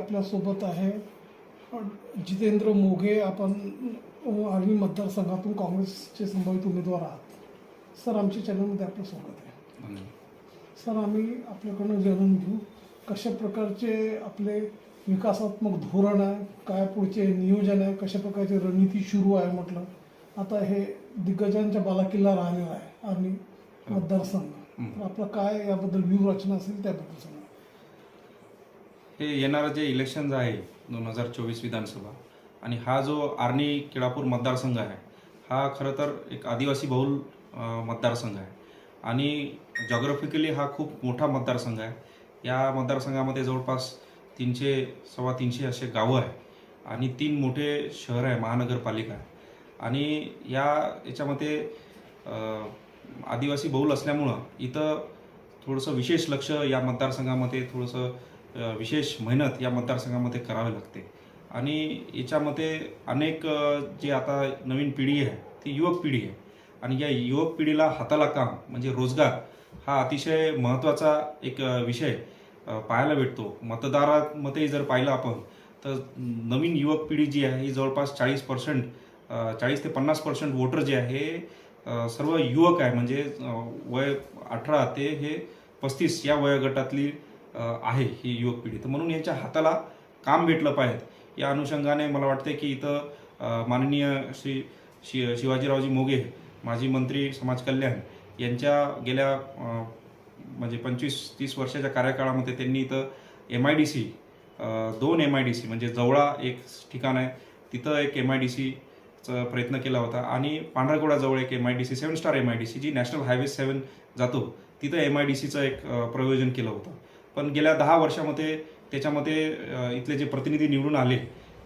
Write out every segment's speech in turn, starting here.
आपल्यासोबत आहे. जितेंद्र मोघे आपण आर्मी मतदारसंघातून काँग्रेसचे संभावित उमेदवार आहात. सर आमच्या चॅनलमध्ये आपलं स्वागत आहे. सर आम्ही आपल्याकडनं जाणून घेऊ कशा प्रकारचे आपले विकासात्मक धोरण आहे काय पुढचे नियोजन आहे कशा प्रकारची रणनीती सुरू आहे म्हटलं. आता हे दिग्गजांच्या बालाकिल्ला राहिलेला आहे आर्मी मतदारसंघ. तर आपलं काय याबद्दल व्यूह रचना असेल त्याबद्दल सांगा. हे येणारं जे इलेक्शन्स आहे दोन हजार चोवीस विधानसभा आणि हा जो आर्णी केळापूर मतदारसंघ आहे हा खरं तर एक आदिवासी बहुल मतदारसंघ आहे. आणि जॉग्रफिकली हा खूप मोठा मतदारसंघ आहे. या मतदारसंघामध्ये जवळपास तीनशे सव्वा तीनशे असे गावं आहे आणि तीन मोठे शहर आहे महानगरपालिका आहे. आणि या याच्यामध्ये आदिवासी बहुल असल्यामुळं इथं थोडंसं विशेष लक्ष या मतदारसंघामध्ये थोडंसं विशेष मेहनत या मतदारसंघामध्ये करावी लागते. आणि याच्यामध्ये अनेक जे आता नवीन पिढी आहे ती युवक पिढी आहे. आणि या युवक पिढीला हाताला काम म्हणजे रोजगार हा अतिशय महत्त्वाचा एक विषय पाहायला भेटतो. मतदारामध्ये जर पाहिलं आपण तर नवीन युवक पिढी जी आहे ही जवळपास चाळीस पर्सेंट चाळीस ते पन्नास पर्सेंट वोटर जे आहे हे सर्व युवक आहे. म्हणजे वय अठरा ते हे पस्तीस या वयोगटातली आहे ही युवक पिढी. तर म्हणून यांच्या हाताला काम भेटलं पाहिजे. या अनुषंगाने मला वाटते की इथं माननीय श्री शि शिवाजीरावजी मोगे माजी मंत्री समाज कल्याण यांच्या गेल्या म्हणजे पंचवीस तीस वर्षाच्या कार्यकाळामध्ये त्यांनी इथं एम आय डी सी दोन एम आय डी सी म्हणजे जवळा एक ठिकाण आहे तिथं एक एम आय डी सीचा प्रयत्न केला होता. आणि पांढरकोडाजवळ एक M I D C seven star M I D C G national highway seven जातो तिथं एम आय डी सीचं एक प्रयोजन केलं होतं. पण गेल्या दहा वर्षामध्ये त्याच्यामध्ये इथले जे प्रतिनिधी निवडून आले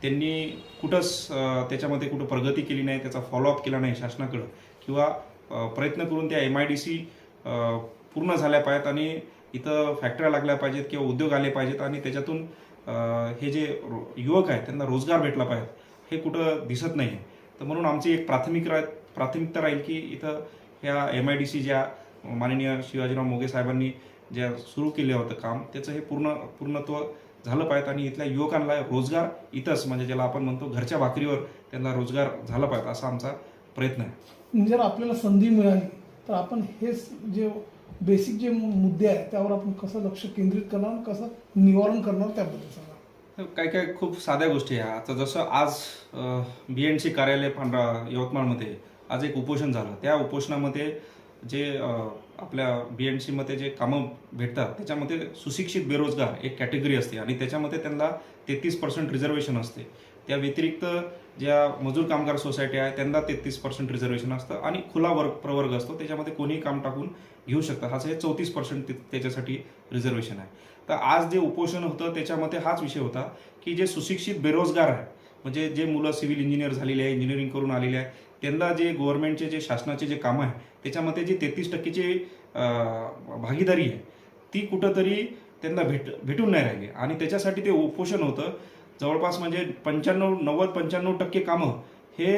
त्यांनी कुठंच त्याच्यामध्ये कुठं प्रगती केली नाही त्याचा फॉलोअप केला नाही शासनाकडं. किंवा प्रयत्न करून त्या एम आय डी सी पूर्ण झाल्या पाहिजेत आणि इथं फॅक्टऱ्या लागल्या पाहिजेत किंवा उद्योग आले पाहिजेत आणि त्याच्यातून हे जे युवक आहेत त्यांना रोजगार भेटला पाहिजे हे कुठं दिसत नाही तर म्हणून आमची एक प्राथमिक रा प्राथमिकता राहील की इथं ह्या एम आय डी सी ज्या माननीय शिवाजीराव मोगे साहेबांनी ज्या सुरू केलं होतं काम त्याचं हे पूर्ण पूर्णत्व झालं पाहिजे आणि इथल्या युवकांना रोजगार इथंच म्हणजे ज्याला आपण म्हणतो घरच्या भाकरीवर त्यांना रोजगार झाला पाहिजे असा आमचा प्रयत्न आहे. जर आपल्याला संधी मिळाली तर आपण हेच जे बेसिक जे मुद्दे आहेत त्यावर आपण कसं लक्ष केंद्रित करणार कसं निवारण करणार त्याबद्दल सांगा. काही काही खूप साध्या गोष्टी आहे. आता जसं आज बी एन सी कार्यालय पांढरा यवतमाळमध्ये आज एक उपोषण झालं. त्या उपोषणामध्ये जे आपल्या बी एन सीमध्ये जे कामं भेटतात त्याच्यामध्ये सुशिक्षित बेरोजगार एक कॅटेगरी असते आणि त्याच्यामध्ये त्यांना तेहतीस पर्सेंट रिझर्वेशन असते. त्या व्यतिरिक्त ज्या मजूर कामगार सोसायटी आहे त्यांना तेहतीस पर्सेंट रिझर्वेशन असतं आणि खुला वर्ग प्रवर्ग असतो. त्याच्यामध्ये कोणीही काम टाकून घेऊ शकतात. असं हे चौतीस पर्सेंट त्याच्यासाठी रिझर्वेशन आहे. तर आज जे उपोषण होतं त्याच्यामध्ये हाच विषय होता की जे सुशिक्षित बेरोजगार आहे म्हणजे जे मुलं सिव्हिल इंजिनियर झालेले आहे इंजिनिअरिंग करून आलेले आहे त्यांना जे गव्हर्नमेंटचे जे शासनाचे जे कामं आहे त्याच्यामध्ये जी तेहतीस टक्केची भागीदारी आहे ती कुठंतरी त्यांना भेट भेटून नाही राहिली. आणि त्याच्यासाठी ते उपोषण होतं. जवळपास म्हणजे पंच्याण्णव नव्वद पंच्याण्णव टक्के कामं हे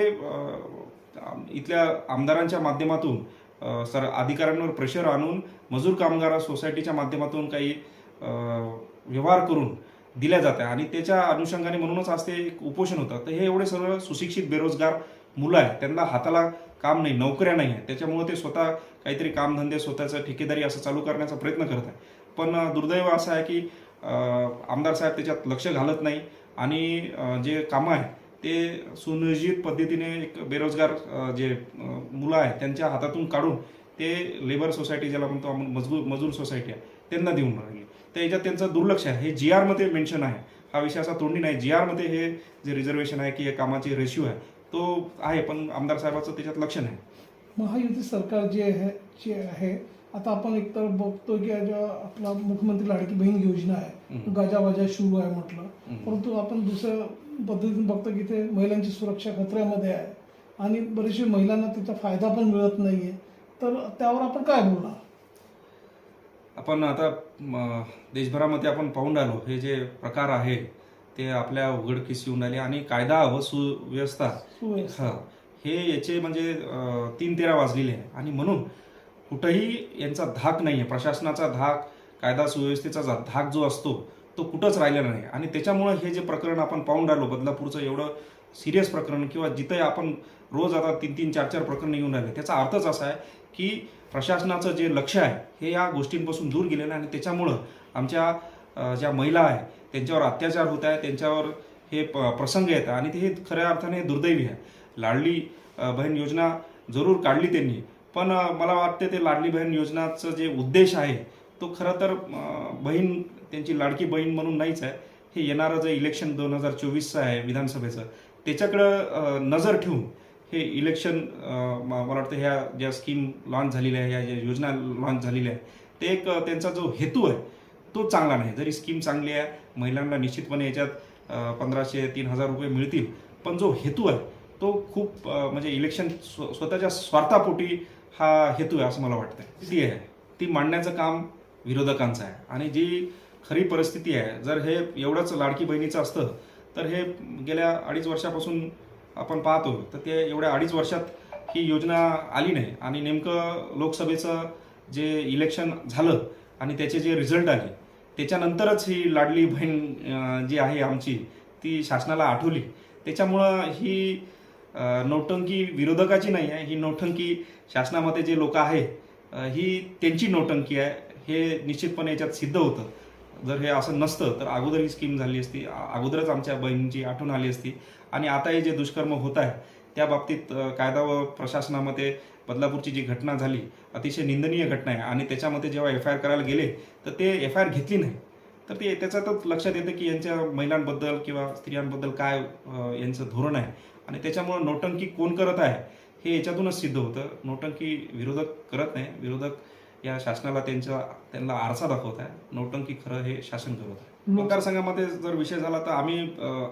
इथल्या आमदारांच्या माध्यमातून सर अधिकाऱ्यांवर प्रेशर आणून मजूर कामगार सोसायटीच्या माध्यमातून काही व्यवहार करून दिल्या जाते आणि त्याच्या अनुषंगाने म्हणूनच आज ते एक उपोषण होतं. तर हे एवढे सर्व सुशिक्षित बेरोजगार मुलं आहेत. त्यांना हाताला काम नाही नोकऱ्या नाही आहेत. त्याच्यामुळे ते स्वतः काहीतरी कामधंदे स्वतःचं ठेकेदारी असं चालू करण्याचा प्रयत्न करत आहे पण दुर्दैव असं आहे की आमदार साहेब त्याच्यात लक्ष घालत नाही. आणि जे कामं आहे ते सुनियोजित पद्धतीने एक बेरोजगार जे मुलं आहेत त्यांच्या हातातून काढून ते लेबर सोसायटी ज्याला म्हणतो आपण मजूर मजूर सोसायटी आहे त्यांना देऊन राहिली. तर याच्यात त्यांचं दुर्लक्ष आहे. हे जी आरमध्ये मेन्शन आहे. हा विषय असा तोंडी नाही. जी आरमध्ये हे जे रिझर्वेशन आहे की हे कामाची रेशिओ आहे तो आहे पण आमदार साहेबाचं त्याच्यात लक्ष नाही महायुती सरकार जे आहे जे आहे आता आपण एकतर बघतो की आपला मुख्यमंत्री लाडकी बहीण योजना आहे. गाजावाजा सुरू आहे म्हटलं. परंतु आपण दुसऱ्या पद्धतीने बघतो की ते महिलांची सुरक्षा खतऱ्यामध्ये आहे आणि बरेचसे महिलांना त्याचा फायदा पण मिळत नाहीये. तर त्यावर आपण काय बोलणार? आपण आता देशभरामध्ये आपण पाहून राहिलो हे जे प्रकार आहे ते आपल्या उघडकीस येऊन राहिले आणि कायदा व सुव्यवस्था. हा. हे याचे म्हणजे तीन तेरा वाजलेले आहे. आणि म्हणून कुठंही यांचा धाक नाही आहे प्रशासनाचा धाक कायदा सुव्यवस्थेचा जा- धाक जो असतो तो कुठंच राहिलेला नाही. आणि त्याच्यामुळं हे जे प्रकरण आपण पाहून राहिलो बदलापूरचं एवढं सिरियस प्रकरण किंवा जिथं आपण रोज आता तीन तीन चार चार प्रकरण येऊन राहिले त्याचा अर्थच असा आहे की प्रशासनाचं जे लक्ष आहे हे या गोष्टींपासून दूर गेलेलं आहे आणि त्याच्यामुळं आमच्या ज्या महिला आहे त्यांच्यावर अत्याचार होत आहे त्यांच्यावर हे प- प्रसंग येतात आणि ते हे खऱ्या अर्थाने दुर्दैवी आहे. लाडली बहीण योजना जरूर काढली त्यांनी पण मला वाटते ते लाडली बहीण योजनाचं जे उद्देश आहे तो खरं तर बहीण त्यांची लाडकी बहीण म्हणून नाहीच आहे. हे येणारं जे इलेक्शन दोन हजार चोवीसचं आहे विधानसभेचं त्याच्याकडं नजर ठेवून हे इलेक्शन मला वाटतं ह्या ज्या स्कीम लॉन्च झालेल्या आहे या ज्या योजना लॉन्च झालेल्या आहे ते एक त्यांचा जो हेतू आहे तो चांगला नाही. जरी स्कीम चांगली आहे महिलांना निश्चितपणे याच्यात पंधराशे तीन हजार रुपये मिळतील पण जो हेतू आहे तो खूप म्हणजे इलेक्शन स्व- स्वतःच्या स्वार्थापोटी हा हेतू आहे असं मला वाटतं ती आहे. ती मांडण्याचं काम विरोधकांचं आहे. आणि जी खरी परिस्थिती आहे जर हे एवढंच लाडकी बहिणीचं असतं तर हे गेल्या अडीच वर्षापासून आपण पाहतो तर ते एवढ्या अडीच वर्षात ही योजना आली नाही. आणि नेमकं लोकसभेचं जे इलेक्शन झालं आणि त्याचे जे रिझल्ट आले त्याच्यानंतरच ही लाडली बहीण जी आहे आमची ती शासनाला आठवली. त्याच्यामुळं ही नौटंकी विरोधकाची नाही आहे ही नौटंकी शासनामध्ये जे लोक आहे ही त्यांची नौटंकी आहे हे निश्चितपणे याच्यात सिद्ध होतं. जर हे असं नसतं तर अगोदर ही स्कीम झाली असती अगोदरच आमच्या बहिणीची आठवण आली असती. आणि आता हे जे दुष्कर्म होत आहे त्या बाबतीत कायदा व प्रशासनामध्ये बदलापूरची जी घटना झाली अतिशय निंदनीय घटना आहे. आणि त्याच्यामध्ये जेव्हा एफ आय आर करायला गेले तर ते एफ आय आर घेतली नाही. तर ते त्याच्यातच लक्षात येतं की यांच्या महिलांबद्दल किंवा स्त्रियांबद्दल काय यांचं धोरण आहे. आणि त्याच्यामुळं नोटंकी कोण करत आहे हे याच्यातूनच सिद्ध होतं. नोटंकी विरोधक करत नाही. विरोधक या शासनाला त्यांच्या त्यांना आरसा दाखवत आहे. नोटंकी खरं हे शासन करत आहे. मतदारसंघामध्ये जर विषय झाला तर आम्ही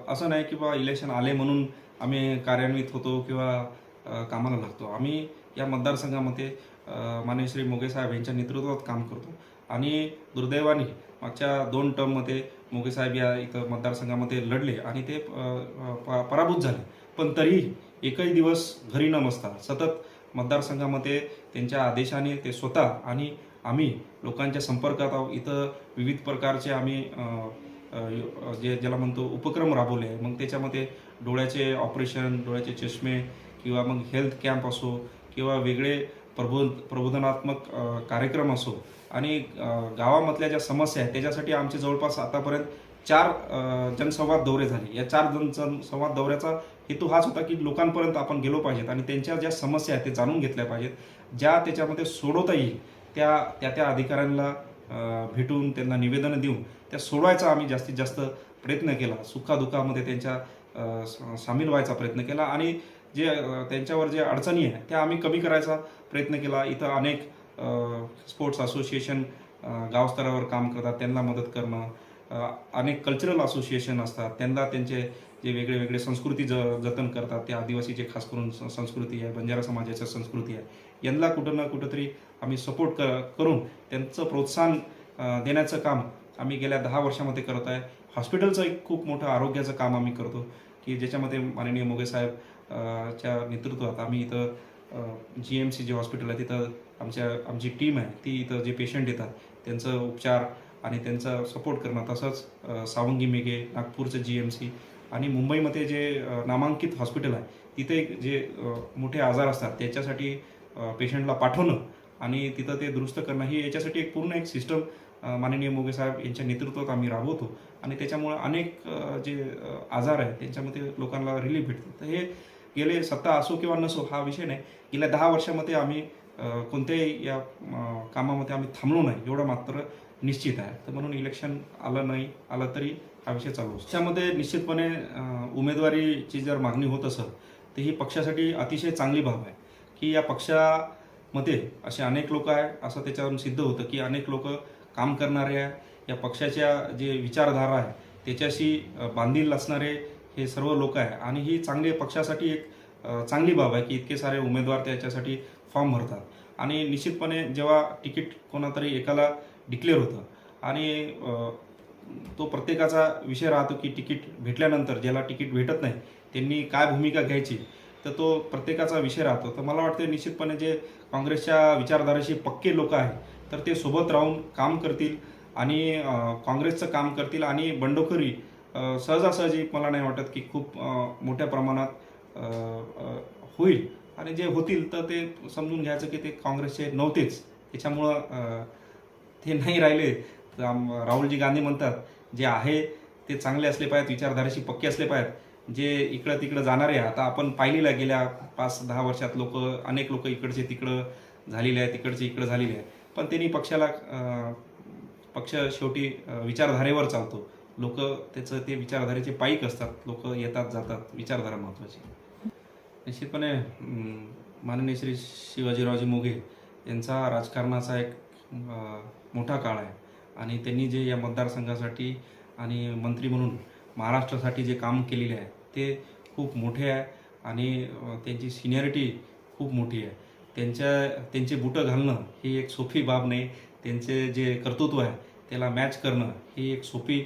असं नाही की बा इलेक्शन आले म्हणून आम्ही कार्यान्वित होतो किंवा कामाला लागतो. आम्ही या मतदारसंघामध्ये अं, माननीय श्री मोगे साहेब यांच्या नेतृत्वात काम करतो. आणि दुर्दैवाने मागच्या दोन टर्ममध्ये मोगे साहेब या इथं मतदारसंघामध्ये लढले आणि ते प- पराभूत झाले. पण तरीही एकही दिवस घरी न बसता सतत मतदारसंघामध्ये त्यांच्या आदेशाने ते स्वतः आणि आम्ही लोकांच्या संपर्कात आहोत. इथं विविध प्रकारचे आम्ही जे ज्याला म्हणतो उपक्रम राबवले. आहे मग त्याच्यामध्ये डोळ्याचे ऑपरेशन डोळ्याचे चष्मे किंवा मग हेल्थ कॅम्प असो किंवा वेगळे प्रबोध प्रबोधनात्मक कार्यक्रम असो. आणि गावामधल्या ज्या समस्या आहेत त्याच्यासाठी आमचे जवळपास आतापर्यंत चार जनसंवाद दौरे झाले. या चार जन जनसंवाद दौऱ्याचा हेतू हाच होता की लोकांपर्यंत आपण गेलो पाहिजेत आणि त्यांच्या ज्या समस्या आहेत ते जाणून घेतल्या पाहिजेत. ज्या त्याच्यामध्ये सोडवता येईल त्या त्या त्या अधिकाऱ्यांना भेटून त्यांना निवेदनं देऊन त्या सोडवायचा आम्ही जास्तीत जास्त प्रयत्न केला. सुखादुखामध्ये त्यांच्या सामील व्हायचा प्रयत्न केला आणि जे त्यांच्यावर जे अडचणी आहे त्या आम्ही कमी करायचा प्रयत्न केला. इथं अनेक स्पोर्ट्स असोसिएशन गावस्तरावर काम करतात त्यांना मदत करणं अनेक कल्चरल असोसिएशन असतात त्यांना त्यांचे जे वेगळे वेगळे संस्कृती ज जतन करतात ते आदिवासी जे खास करून संस्कृती आहे बंजारा समाजाच्या संस्कृती आहे. यांना कुठं ना कुठंतरी आम्ही सपोर्ट क करून त्यांचं प्रोत्साहन देण्याचं काम आम्ही गेल्या दहा वर्षामध्ये करत आहे. हॉस्पिटलचं एक खूप मोठं आरोग्याचं काम आम्ही करतो की ज्याच्यामध्ये माननीय मोगे साहेब च्या नेतृत्वात आम्ही इथं G M C J hospital आहे तिथं आमच्या आमची टीम आहे. ती इथं जे पेशंट येतात त्यांचं उपचार आणि त्यांचा सपोर्ट करणं तसंच सावंगी मेघे नागपूरचं जी एम सी आणि मुंबईमध्ये जे नामांकित हॉस्पिटल आहे तिथे एक जे मोठे आजार असतात त्याच्यासाठी पेशंटला पाठवणं आणि तिथं ते दुरुस्त करणं ही याच्यासाठी एक पूर्ण एक सिस्टम माननीय मोगे साहेब यांच्या नेतृत्वात आम्ही राबवतो. आणि त्याच्यामुळे अनेक जे आजार आहेत त्यांच्यामध्ये लोकांना रिलीफ भेटतो. तर हे गेले सत्ता असो किंवा नसो हा विषय नाही. गेल्या दहा वर्षामध्ये आम्ही कोणत्याही या कामामध्ये आम्ही थांबलो नाही एवढं मात्र निश्चित आहे. तर म्हणून इलेक्शन आलं नाही आलं तरी हा विषय चालू असतो. त्यामध्ये निश्चितपणे उमेदवारीची जर मागणी होत असेल तर ही पक्षासाठी अतिशय चांगली बाब आहे. की या पक्षामध्ये असे अनेक लोक आहे असं त्याच्यावरून सिद्ध होतं की अनेक लोक काम करणारे आहे. या पक्षाच्या जे विचारधारा आहे त्याच्याशी बांधील असणारे हे सर्व लोक आहे. आणि ही चांगली पक्षासाठी एक चांगली बाब आहे की इतके सारे उमेदवार त्याच्यासाठी फॉर्म भरतात. आणि निश्चितपणे जेव्हा तिकीट कोणातरी एकाला डिक्लेअर होतं आणि तो प्रत्येकाचा विषय राहतो की तिकीट भेटल्यानंतर ज्याला तिकीट भेटत नाही त्यांनी काय भूमिका घ्यायची तर तो प्रत्येकाचा विषय राहतो. तर मला वाटतं निश्चितपणे जे काँग्रेसच्या विचारधारेशी पक्के लोक आहेत तर ते सोबत राहून काम करतील आणि काँग्रेसचं काम करतील आणि बंडखोरी सहजासहजी मला नाही वाटत की खूप मोठ्या प्रमाणात होईल. आणि जे होतील तर ते समजून घ्यायचं की ते काँग्रेसचे नव्हतेच. त्याच्यामुळं ते नाही राहिले. राहुलजी गांधी म्हणतात जे आहे ते चांगले असले पाहिजेत विचारधारेशी पक्के असले पाहिजेत. जे इकडं तिकडं जाणारे आता आपण पाहिलेलं गेल्या पाच दहा वर्षात लोक अनेक लोक इकडचे तिकडं झालेले आहेत तिकडचे इकडं झालेले आहे पण त्यांनी पक्षाला पक्ष शेवटी विचारधारेवर चालतो. लोक त्याचं ते विचारधारेचे पाईक असतात. लोक येतात जातात. विचारधारा महत्वाची निश्चितपणे माननीय श्री शिवाजीरावजी मोघे यांचा राजकारणाचा एक मोठा काळ आहे. आणि त्यांनी जे या मतदारसंघासाठी आणि मंत्री म्हणून महाराष्ट्रासाठी जे काम केलेले आहे ते खूप मोठे आहे आणि त्यांची सिनियरिटी खूप मोठी आहे. त्यांच्या त्यांचे बुटं घालणं ही एक सोपी बाब नाही. त्यांचे जे कर्तृत्व आहे त्याला मॅच करणं ही एक सोपी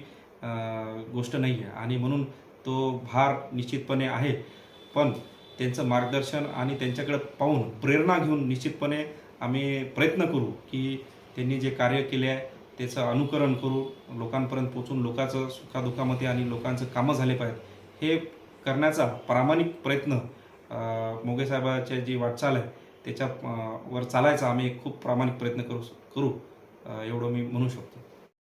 गोष्ट नाही आहे आणि म्हणून तो भार निश्चितपणे आहे. पण त्यांचं मार्गदर्शन आणि त्यांच्याकडे पाहून प्रेरणा घेऊन निश्चितपणे आम्ही प्रयत्न करू की त्यांनी जे कार्य केले आहे त्याचं अनुकरण करू लोकांपर्यंत पोचून लोकांचं सुखादुखामध्ये आणि लोकांचं कामं झाले पाहिजेत हे करण्याचा प्रामाणिक प्रयत्न अं, मोगे साहेबाच्या जी वाटचाल आहे त्याच्या वर चालायचा आम्ही खूप प्रामाणिक प्रयत्न करू करू एवढं मी म्हणू शकतो.